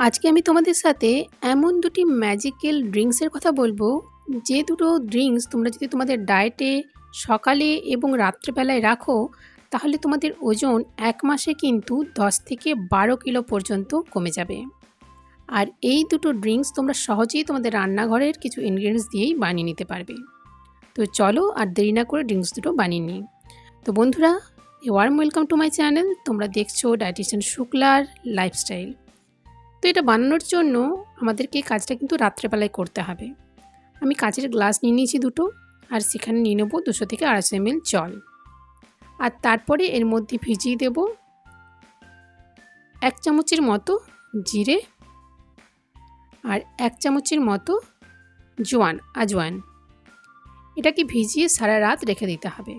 আজকে আমি তোমাদের সাথে এমন দুটি ম্যাজিক্যাল ড্রিঙ্কসের কথা বলব। যে দুটো ড্রিঙ্কস তোমরা যদি তোমাদের ডায়েটে সকালে এবং রাত্রেবেলায় রাখো, তাহলে তোমাদের ওজন এক মাসে কিন্তু দশ থেকে বারো কিলো পর্যন্ত কমে যাবে। আর এই দুটো ড্রিঙ্কস তোমরা সহজেই তোমাদের রান্নাঘরের কিছু ইনগ্রিডিয়েন্টস দিয়েই বানিয়ে নিতে পারবে। তো চলো আর দেরি না করে ড্রিঙ্কস দুটো বানিয়ে নিই। তো বন্ধুরা warm welcome to my channel তোমরা দেখছ ডায়েটিশিয়ান শুক্লার লাইফস্টাইল তো এটা বানানোর জন্য আমাদেরকে এই কাজটা কিন্তু রাত্রেবেলায় করতে হবে। আমি কাচের গ্লাস নিয়ে নিয়েছি দুটো আর সেখানে নিয়ে নেব দুশো থেকে আড়াইশো এমএল জল। আর তারপরে এর মধ্যে ভিজিয়ে দেব এক চামচের মতো জিরে আর এক চামচের মতো জোয়ান আজওয়ান এটাকে ভিজিয়ে সারা রাত রেখে দিতে হবে।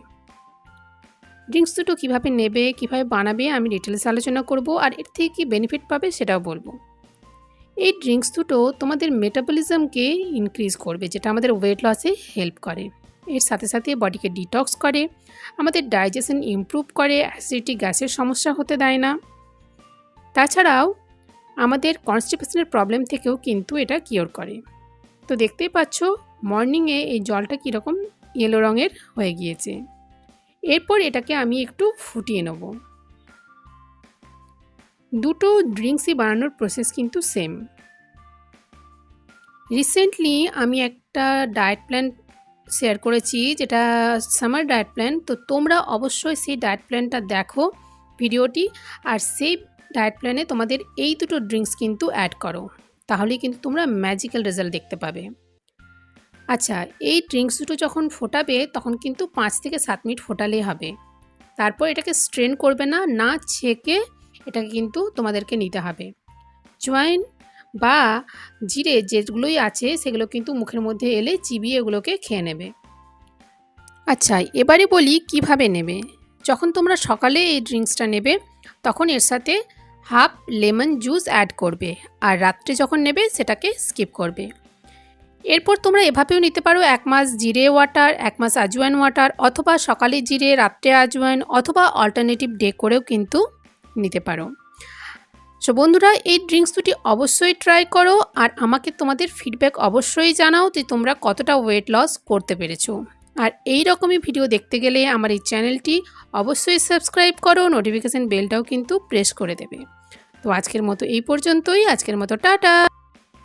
ড্রিঙ্কস দুটো কীভাবে নেবে, কীভাবে বানাবে আমি ডিটেলস আলোচনা করব আর এর থেকে কী বেনিফিট পাবে সেটাও বলব। এই ড্রিঙ্কস দুটো তোমাদের মেটাবলিজমকে ইনক্রিজ করবে, যেটা আমাদের ওয়েট লসে হেল্প করে। এর সাথে সাথে বডিকে ডিটক্স করে, আমাদের ডাইজেশন ইমপ্রুভ করে অ্যাসিডিটি গ্যাসের সমস্যা হতে দেয় না। তাছাড়াও আমাদের কনস্টিপেশনের প্রবলেম থেকেও কিন্তু এটা কিওর করে। তো দেখতেই পাচ্ছ মর্নিংয়ে এই জলটা কীরকম ইয়েলো রঙের হয়ে গিয়েছে। এরপর এটাকে আমি একটু ফুটিয়ে নেব। দুটো ড্রিঙ্কসই বানানোর প্রসেস কিন্তু সেম রিসেন্টলি আমি একটা ডায়েট প্ল্যান শেয়ার করেছি, যেটা সামার ডায়েট প্ল্যান তো তোমরা অবশ্যই সেই ডায়েট প্ল্যানটা দেখো ভিডিওটি, আর সেই ডায়েট প্ল্যানে তোমাদের এই দুটো ড্রিঙ্কস কিন্তু অ্যাড করো। তাহলেই কিন্তু তোমরা ম্যাজিক্যাল রেজাল্ট দেখতে পাবে। আচ্ছা এই ড্রিঙ্কস দুটো যখন ফোটাবে, তখন কিন্তু পাঁচ থেকে সাত মিনিট ফোটালেই হবে। তারপর এটাকে স্ট্রেন করবে না না ছেঁকে এটাকে কিন্তু তোমাদেরকে নিতে হবে। জোয়াইন বা জিরে যেগুলোই আছে, সেগুলো কিন্তু মুখের মধ্যে এলে চিবিয়ে এগুলোকে খেয়ে নেবে। আচ্ছা এবারে বলি কীভাবে নেবে? যখন তোমরা সকালে এই ড্রিঙ্কসটা নেবে, তখন এর সাথে হাফ লেমন জুস অ্যাড করবে আর রাত্রে যখন নেবে, সেটাকে স্কিপ করবে। এরপর তোমরা এভাবেও নিতে পারো, এক মাস জিরে ওয়াটার, এক মাস আজওয়াইন ওয়াটার অথবা সকালে জিরে, রাত্রে আজওয়াইন অথবা অল্টারনেটিভ ডে করেও কিন্তু নিতে পারো। সো বন্ধুরা, এই ড্রিঙ্কস দুটি অবশ্যই ট্রাই করো আর আমাকে তোমাদের ফিডব্যাক অবশ্যই জানাও যে তোমরা কতটা ওয়েট লস করতে পেরেছ। আর এই রকমই ভিডিও দেখতে গেলে আমার এই চ্যানেলটি অবশ্যই সাবস্ক্রাইব করো নোটিফিকেশান বেলটাও কিন্তু প্রেস করে দেবে। তো আজকের মতো এই পর্যন্তই। আজকের মতো টাটা!